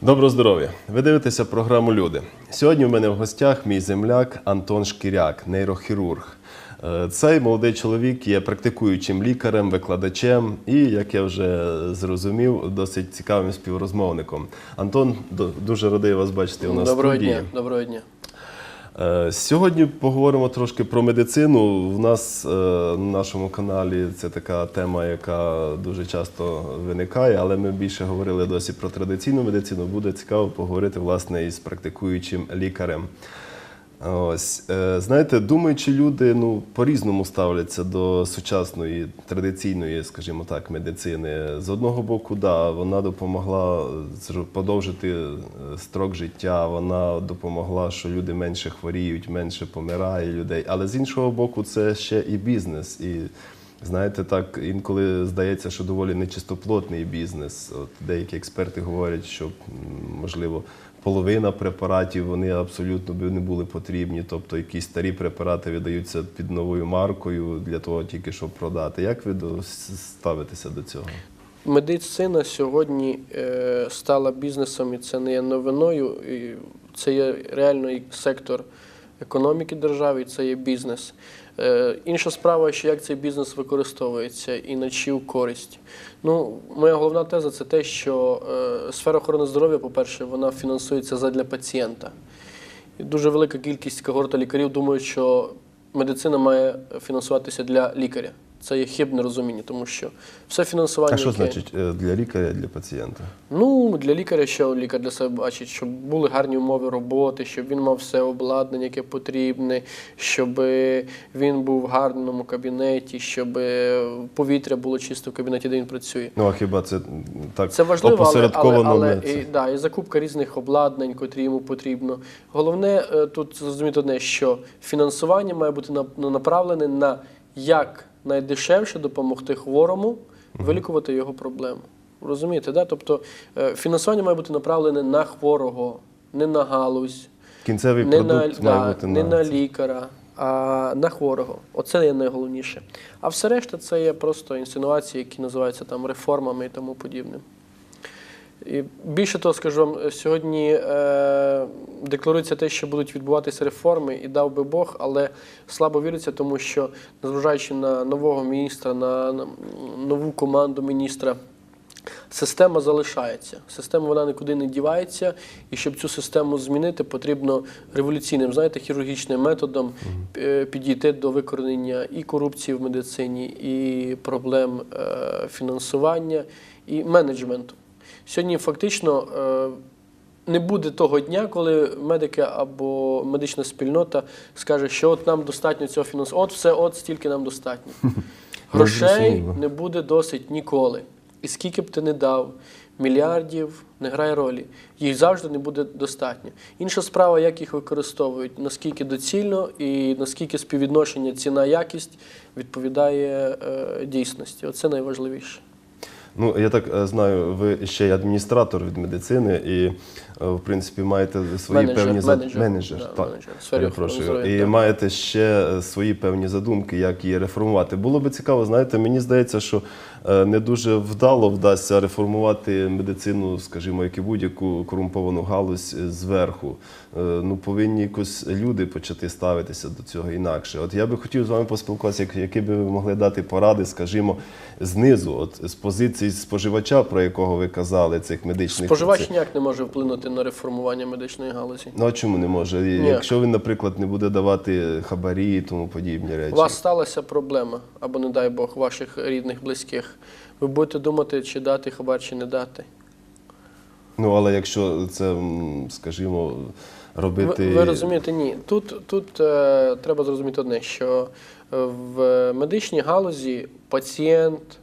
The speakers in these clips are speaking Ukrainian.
Доброго здоров'я! Ви дивитеся програму Люди. Сьогодні в мене в гостях мій земляк Антон Шкіряк, нейрохірург. Е, Цей молодий чоловік є практикуючим лікарем, викладачем і, як я вже зрозумів, досить цікавим співрозмовником. Антон, дуже радий вас бачити у нас в Доброго студії. дня, доброго дня. Е, Сьогодні поговоримо трошки про медицину. У нас е, на нашому каналі це така тема, яка дуже часто виникає, але ми більше говорили досі про традиційну медицину. Буде цікаво поговорити власне із практикуючим лікарем. Ось е, знаєте, думаючи люди ну по-різному ставляться до сучасної традиційної, скажімо так, медицини. З одного боку, да, вона допомогла подовжити е, строк життя, вона допомогла, що люди менше хворіють, менше помирає людей. Але з іншого боку, це ще і бізнес. І знаєте, так інколи здається, що доволі нечистоплотний бізнес. От деякі експерти говорять, що можливо половина препаратів вони абсолютно би не були потрібні. Тобто якісь старі препарати видаються під новою маркою для того, тільки щоб продати. Як ви ставитеся до цього? Медицина сьогодні е, стала бізнесом, і це не є новиною. Це є реально сектор економіки держави, це є бізнес. Е, інша справа, що як цей бізнес використовується і на чию користь. Ну, моя головна теза це те, що е, сфера охорони здоров'я, по-перше, вона фінансується задля пацієнта. І дуже велика кількість когорта лікарів думають, що медицина має фінансуватися для лікаря. Це є хибне розуміння, тому що все фінансування. А що яке- значить е, для лікаря, для пацієнта? Ну, для лікаря, що лікар для себе бачить, щоб були гарні умови роботи, щоб він мав все обладнання, яке потрібне, щоб він був в гарному кабінеті, щоб повітря було чисто в кабінеті, де він працює. Ну а хіба це так Це важливо, але, але, але і, да, і закупка різних обладнань, котрі йому потрібно. Головне е, тут зрозуміти одне, що фінансування має бути на- на- направлене на як найдешевше допомогти хворому вилікувати його проблему. Розумієте, да? Тобто е, фінансування має бути направлене на хворого, не на галузь, кінцевий не на, продукт має да, бути не на на лікаря, а на хворого. Оце є найголовніше. А все решта це є просто інсинуації, які називаються там реформами і тому подібним. І більше того, скажу вам, сьогодні е, декларується те, що будуть відбуватися реформи, і дав би Бог, але слабо віриться, тому що, незважаючи на нового міністра, на, на нову команду міністра, Система залишається. Система вона нікуди не дівається, і щоб цю систему змінити, потрібно революційним, знаєте, хірургічним методом е, підійти до викоренення і корупції в медицині, і проблем е, фінансування, і менеджменту. Сьогодні фактично е, не буде того дня, коли медики або медична спільнота скаже, що от нам достатньо цього фінансування, от все, от стільки нам достатньо. Грошей не буде досить ніколи. І скільки б ти не дав мільярдів, не грає ролі. Їх завжди не буде достатньо. Інша справа, як їх використовують, наскільки доцільно і наскільки співвідношення ціна-якість відповідає е, дійсності. Оце найважливіше. Ну, я так е, знаю, ви ще й адміністратор від медицини і, в принципі, маєте свої Менеджер, певні менеджер, менеджер, да, так, менеджер сфері І так. маєте ще е, свої певні задумки, як її реформувати. Було би цікаво, знаєте, мені здається, що е, не дуже вдало вдасться реформувати медицину, скажімо, як і будь-яку корумповану галузь е, зверху. Е, Ну, повинні якось люди почати ставитися до цього інакше. От я би хотів з вами поспілкуватися, які би ви могли дати поради, скажімо, знизу, от з позиції споживача, про якого ви казали, цих медичних Споживач ніяк не може вплинути на реформування медичної галузі. Ну а чому не може? Ні. Якщо він, наприклад, не буде давати хабарі і тому подібні речі. У вас сталася проблема, або, не дай Бог, ваших рідних, близьких. Ви будете думати, чи дати хабар, чи не дати. Ну але якщо це, скажімо, робити. Ви, ви розумієте, ні. Тут, тут е, треба зрозуміти одне, що е, в медичній галузі пацієнт,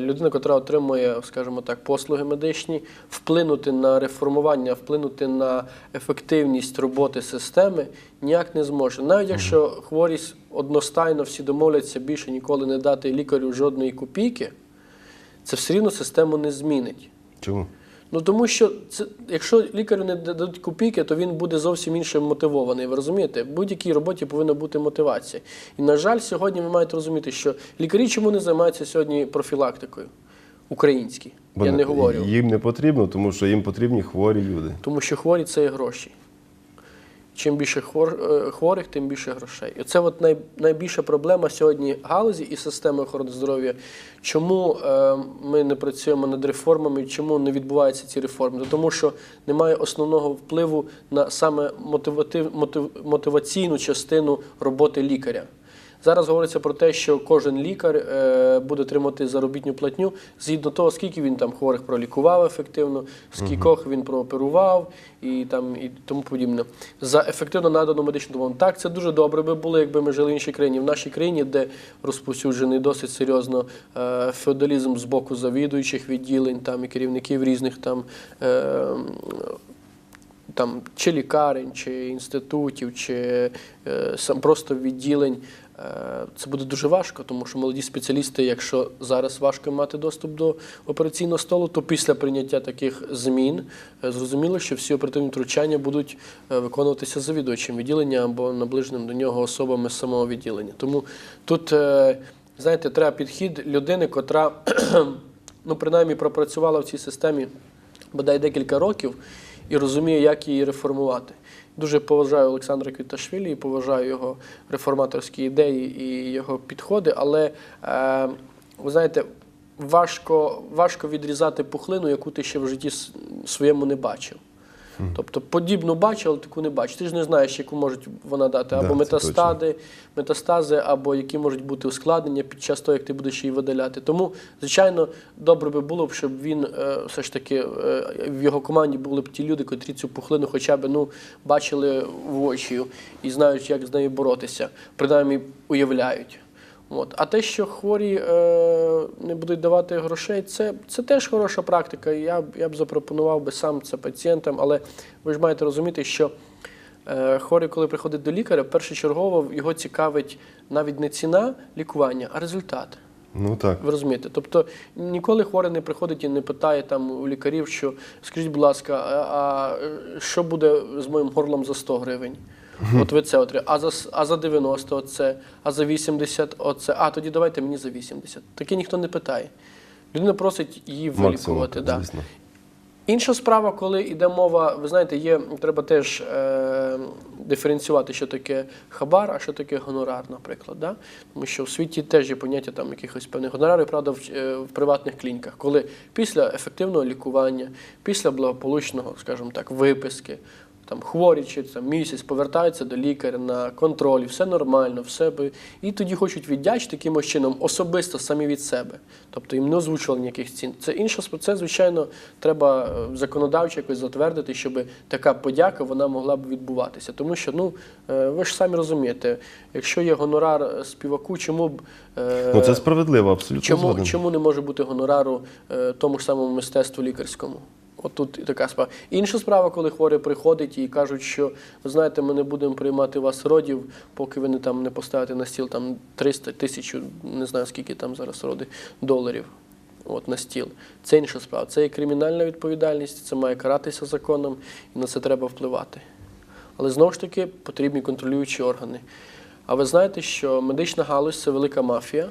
людина, яка отримує, скажімо так, послуги медичні, вплинути на реформування, вплинути на ефективність роботи системи ніяк не зможе. Навіть якщо хворість одностайно всі домовляться більше ніколи не дати лікарю жодної копійки, це все рівно систему не змінить. Чому? Ну тому що це, якщо лікарю не дадуть копійки, то він буде зовсім іншим мотивований. Ви розумієте? В будь-якій роботі повинна бути мотивація. І на жаль, сьогодні ви маєте розуміти, що лікарі чому не займаються сьогодні профілактикою? українські. Бо Я не говорю. Їм не потрібно, тому що їм потрібні хворі люди. Тому що хворі це і гроші. Чим більше хвор, е, хворих, тим більше грошей. І це от най, найбільша проблема сьогодні галузі і системи охорони здоров'я. Чому е, ми не працюємо над реформами, чому не відбуваються ці реформи? Тому що немає основного впливу на саме мотиватив, мотив, мотиваційну частину роботи лікаря. Зараз говориться про те, що кожен лікар е, буде отримати заробітну платню згідно того, скільки він там хворих пролікував ефективно, скількох він прооперував і там і тому подібне. За ефективно надану медичну допомогу. Так, це дуже добре би було, якби ми жили в іншій країні. В нашій країні, де розповсюджений досить серйозно е, феодалізм з боку завідуючих відділень там і керівників різних там. Е, там чи лікарень, чи інститутів, чи е, сам просто відділень. Е, це буде дуже важко, тому що молоді спеціалісти, якщо зараз важко мати доступ до операційного столу, то після прийняття таких змін е, зрозуміло, що всі оперативні втручання будуть е, виконуватися завідувачем відділення або наближеним до нього особами самого відділення. Тому тут, знаєте, треба підхід людини, котра ну, принаймні пропрацювала в цій системі бодай декілька років і розуміє, як її реформувати. Дуже поважаю Олександра Квіташвілі і поважаю його реформаторські ідеї і його підходи, але е, ви знаєте, важко, важко відрізати пухлину, яку ти ще в житті своєму не бачив. Тобто подібну бачив, але таку не бачив. Ти ж не знаєш, яку можуть вона дати або Да, це метастази, метастази, або які можуть бути ускладнення під час того, як ти будеш її видаляти. Тому, звичайно, добре би було б, щоб він е, все ж таки е, в його команді були б ті люди, котрі цю пухлину хоча б ну, бачили в очі і знають, як з нею боротися, принаймні уявляють. От. А те, що хворі е, не будуть давати грошей, це, це теж хороша практика. Я, я б запропонував би сам це пацієнтам, але ви ж маєте розуміти, що е, хворий, коли приходить до лікаря, першочергово його цікавить навіть не ціна лікування, а результат. Ну так. Ви розумієте? Тобто ніколи хворий не приходить і не питає там у лікарів, що скажіть, будь ласка, а, а що буде з моїм горлом за 100 гривень? От ви це отримаєте. А за, а за 90 оце, а за 80 оце. А тоді давайте мені за 80. Таке ніхто не питає. Людина просить її вилікувати. Да. звісно. Інша справа, коли йде мова, ви знаєте, є треба теж е, диференціювати, що таке хабар, а що таке гонорар, наприклад. Да? Тому що в світі теж є поняття там якихось певних гонорарів, правда, в, е, в приватних клініках, коли після ефективного лікування, після благополучного, скажімо так, виписки. Там хворі чи там місяць повертаються до лікаря на контроль, все нормально, все би. І тоді хочуть віддячити якимось чином особисто самі від себе. Тобто їм не озвучували ніяких цін. Це інша сп- це, звичайно, треба е, законодавчо якось затвердити, щоб така подяка вона могла б відбуватися. Тому що, ну е, ви ж самі розумієте, якщо є гонорар е, співаку, чому б Ну це справедливо, абсолютно Чому, чому не може бути гонорару тому ж самому мистецтву лікарському? От тут і така справа. Інша справа, коли хворий приходить і кажуть, що ви знаєте, ми не будемо приймати вас родів, поки ви не там не поставите на стіл там 300 тисяч, не знаю скільки там зараз роди доларів. От на стіл. Це інша справа. Це є кримінальна відповідальність, це має каратися законом, і на це треба впливати. Але знову ж таки потрібні контролюючі органи. А ви знаєте, що медична галузь це велика мафія,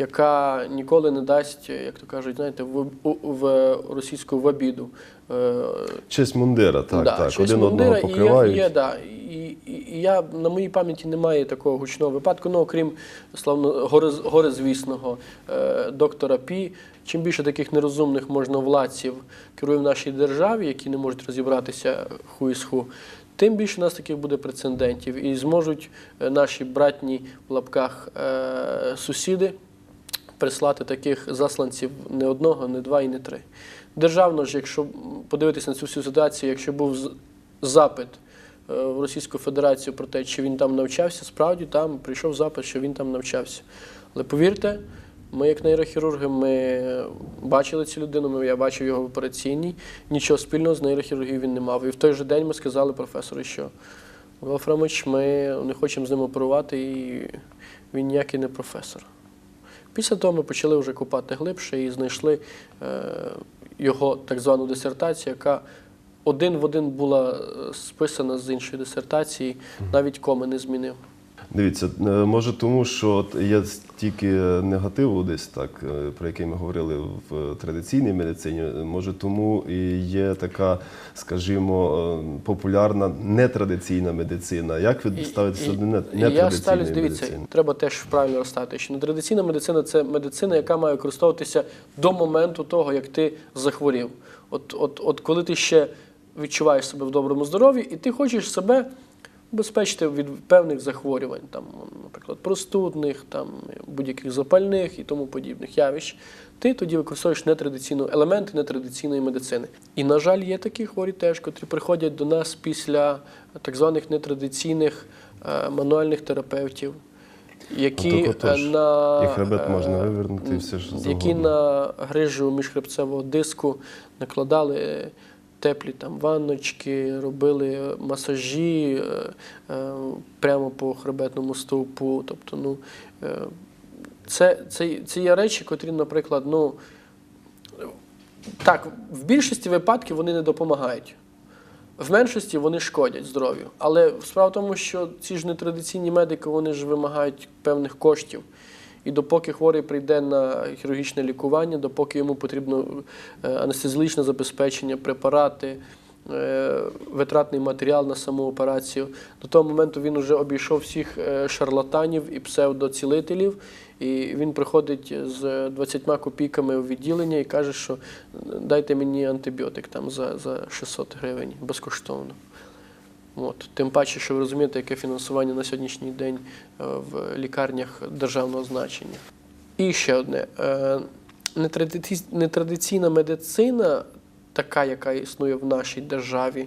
яка ніколи не дасть, як то кажуть, знаєте, в, в російську в обіду. Е, Честь мундира, так, да, так. Один одного мундира, покривають. І є, є, да, і, і, і я на моїй пам'яті немає такого гучного випадку, ну окрім славно гориз- горизвісного е, доктора Пі. Чим більше таких нерозумних можновладців керує в нашій державі, які не можуть розібратися ху із ху, тим більше у нас таких буде прецедентів. І зможуть е, наші братні в лапках е, сусіди прислати таких засланців не одного, не два і не три. Державно ж, якщо подивитися на цю всю ситуацію, якщо був запит е, в Російську Федерацію про те, чи він там навчався, справді там прийшов запит, що він там навчався. Але повірте, ми, як нейрохірурги, ми бачили цю людину, я бачив його в операційній, нічого спільного з нейрохірургією він не мав. І в той же день ми сказали професору, що Волфрамович, ми не хочемо з ним оперувати, і він ніякий не професор. Після того ми почали вже копати глибше і знайшли е, його так звану дисертацію, яка один в один була е, списана з іншої дисертації, навіть коми не змінив. Дивіться, е, може тому, що от є стільки негативу десь так, е, про який ми говорили в традиційній медицині. Може тому і є така, скажімо, е, популярна нетрадиційна медицина. Як ви ставитеся до не- і я ставлюсь, дивіться, медицини? треба теж правильно розставити, що нетрадиційна медицина це медицина, яка має використовуватися до моменту того, як ти захворів. От, от, от коли ти ще відчуваєш себе в доброму здоров'ї, і ти хочеш себе убезпечити від певних захворювань, там, наприклад, простудних, там, будь-яких запальних і тому подібних явищ, ти тоді використовуєш нетрадиційну елементи нетрадиційної медицини. І, на жаль, є такі хворі теж, котрі приходять до нас після так званих нетрадиційних е, мануальних терапевтів, які Ну, на і хребет е, можна вивернути, і все ж які на грижу міжхребцевого диску накладали теплі там ванночки, робили масажі е, е, прямо по хребетному стовпу. Тобто, ну, е, це, це, це є речі, котрі, наприклад, ну, так, в більшості випадків вони не допомагають. В меншості вони шкодять здоров'ю. Але справа в тому, що ці ж нетрадиційні медики вони ж вимагають певних коштів. І допоки хворий прийде на хірургічне лікування, допоки йому потрібно е, анестезіологічне забезпечення, препарати, е, витратний матеріал на саму операцію, до того моменту він вже обійшов всіх е, шарлатанів і псевдоцілителів, і він приходить з 20 копійками в відділення і каже, що дайте мені антибіотик там за, за 600 гривень безкоштовно. От. Тим паче, що ви розумієте, яке фінансування на сьогоднішній день е, в лікарнях державного значення. І ще одне. Е, Нетрадиційна медицина, така, яка існує в нашій державі,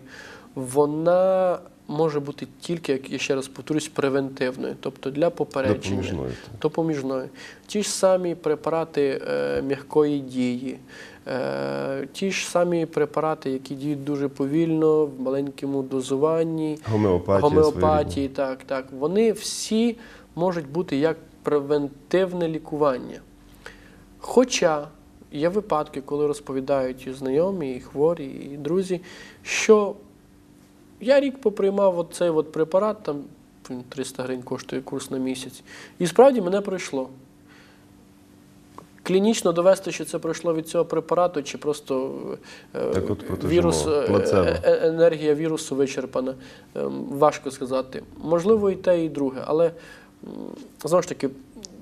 вона може бути тільки, як я ще раз повторюсь, превентивною, тобто для попередження Допоміжною, допоміжною. Ті ж самі препарати е, м'якої дії, е, ті ж самі препарати, які діють дуже повільно, в маленькому дозуванні, Гомеопатія гомеопатії, так, так. Вони всі можуть бути як превентивне лікування. Хоча є випадки, коли розповідають і знайомі, і хворі, і друзі, що я рік поприймав от цей от препарат, там 300 гривень коштує курс на місяць, і справді мене пройшло. Клінічно довести, що це пройшло від цього препарату, чи просто е, Так от вірус, е, е, енергія вірусу вичерпана. Ем, Важко сказати. Можливо, і те, і друге. Але знову ж таки,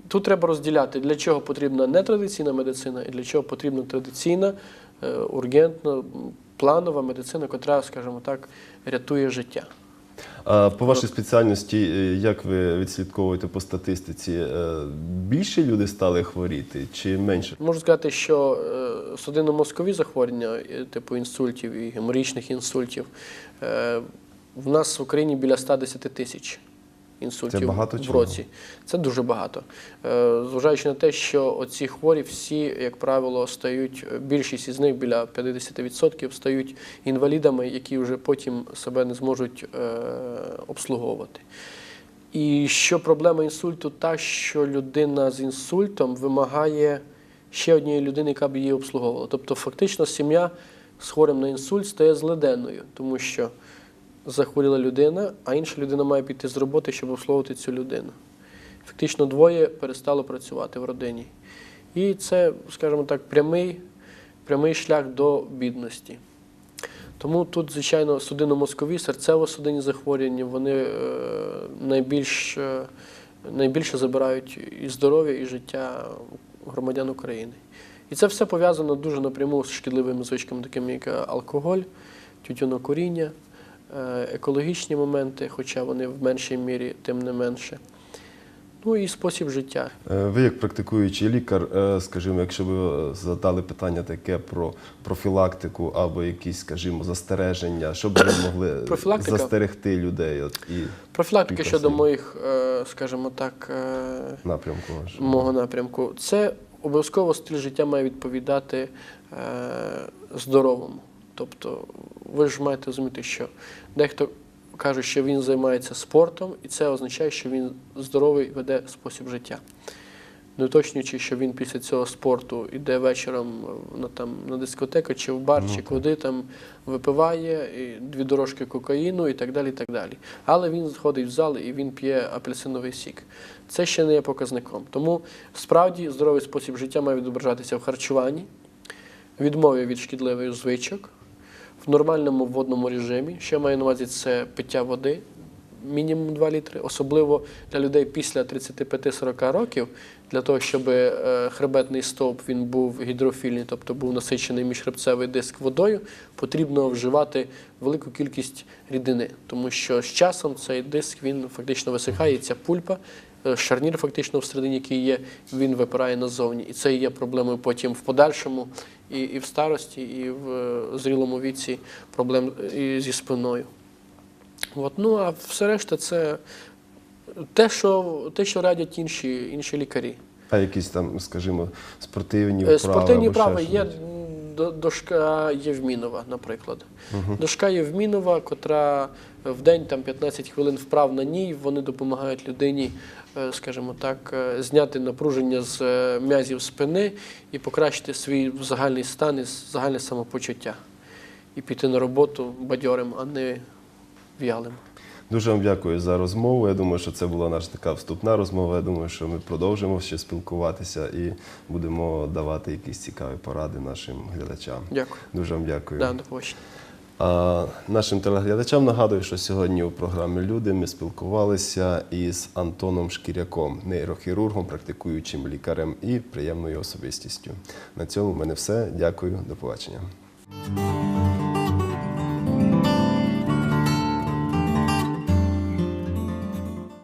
тут треба розділяти, для чого потрібна нетрадиційна медицина і для чого потрібна традиційна, е, ургентна, планова медицина, котра, скажімо так, рятує життя. А по вашій спеціальності, е, як ви відслідковуєте по статистиці, е, більше люди стали хворіти чи менше? Можу сказати, що судинно-мозкові захворювання, типу інсультів і геморічних інсультів, в нас в Україні біля 110 тисяч інсультів Це багато в році. Це дуже багато. Е, Зважаючи на те, що оці хворі всі, як правило, стають, більшість із них біля 50% стають інвалідами, які вже потім себе не зможуть е, обслуговувати. І що проблема інсульту та, що людина з інсультом вимагає ще однієї людини, яка б її обслуговувала. Тобто, фактично, сім'я з хворим на інсульт стає злиденною, тому що захворіла людина, а інша людина має піти з роботи, щоб обслуговувати цю людину. Фактично, двоє перестало працювати в родині. І це, скажімо так, прямий, прямий шлях до бідності. Тому тут, звичайно, судинно-мозкові, серцево-судинні захворювання, вони е, найбільш, е, найбільше забирають і здоров'я, і життя громадян України. І це все пов'язано дуже напряму з шкідливими звичками, такими як алкоголь, тютюнокуріння, екологічні моменти, хоча вони в меншій мірі, тим не менше. Ну і спосіб життя. Е, Ви як практикуючий лікар, е, скажімо, якщо ви е, задали питання таке про профілактику або якісь, скажімо, застереження, що б ви могли Профілактика? застерегти людей от, і Профілактика щодо моїх, е, скажімо так, е, напрямку мого напрямку. Це обов'язково стиль життя має відповідати е, здоровому. Тобто, ви ж маєте розуміти, що дехто каже, що він займається спортом, і це означає, що він здоровий веде спосіб життя. не уточнюючи, що він після цього спорту йде вечором на, там, на дискотеку чи в бар, чи куди там випиває, і дві дорожки кокаїну і так далі. і так далі. Але він заходить в зал і він п'є апельсиновий сік. Це ще не є показником. Тому справді здоровий спосіб життя має відображатися в харчуванні, відмові від шкідливих звичок, в нормальному водному режимі. Що маю на увазі, це пиття води, мінімум 2 літри, особливо для людей після 35-40 років, для того, щоб е, хребетний стовп він був гідрофільний, тобто був насичений міжхребцевий диск водою, потрібно вживати велику кількість рідини, тому що з часом цей диск він фактично висихає, ця пульпа. Е, Шарнір, фактично всередині, який є, він випирає назовні. І це є проблемою потім в подальшому, і, і в старості, і в е, зрілому віці проблем і зі спиною. От, ну а все решта це те, що, те, що радять інші, інші лікарі. А якісь там, скажімо, спортивні Е, вправи? Спортивні вправи є дошка Євмінова, наприклад. Дошка Євмінова, котра в день там 15 хвилин вправ на ній, вони допомагають людині, е, скажімо так, е, зняти напруження з е, м'язів спини і покращити свій загальний стан і загальне самопочуття. І піти на роботу бадьорим, а не в'ялим. Дуже вам дякую за розмову. Я думаю, що це була наша така вступна розмова. Я думаю, що ми продовжимо ще спілкуватися і будемо давати якісь цікаві поради нашим глядачам. Дякую. Дуже вам дякую. Да, до побачення. А нашим телеглядачам нагадую, що сьогодні у програмі Люди ми спілкувалися із Антоном Шкіряком, нейрохірургом, практикуючим лікарем і приємною особистістю. На цьому в мене все. Дякую, до побачення.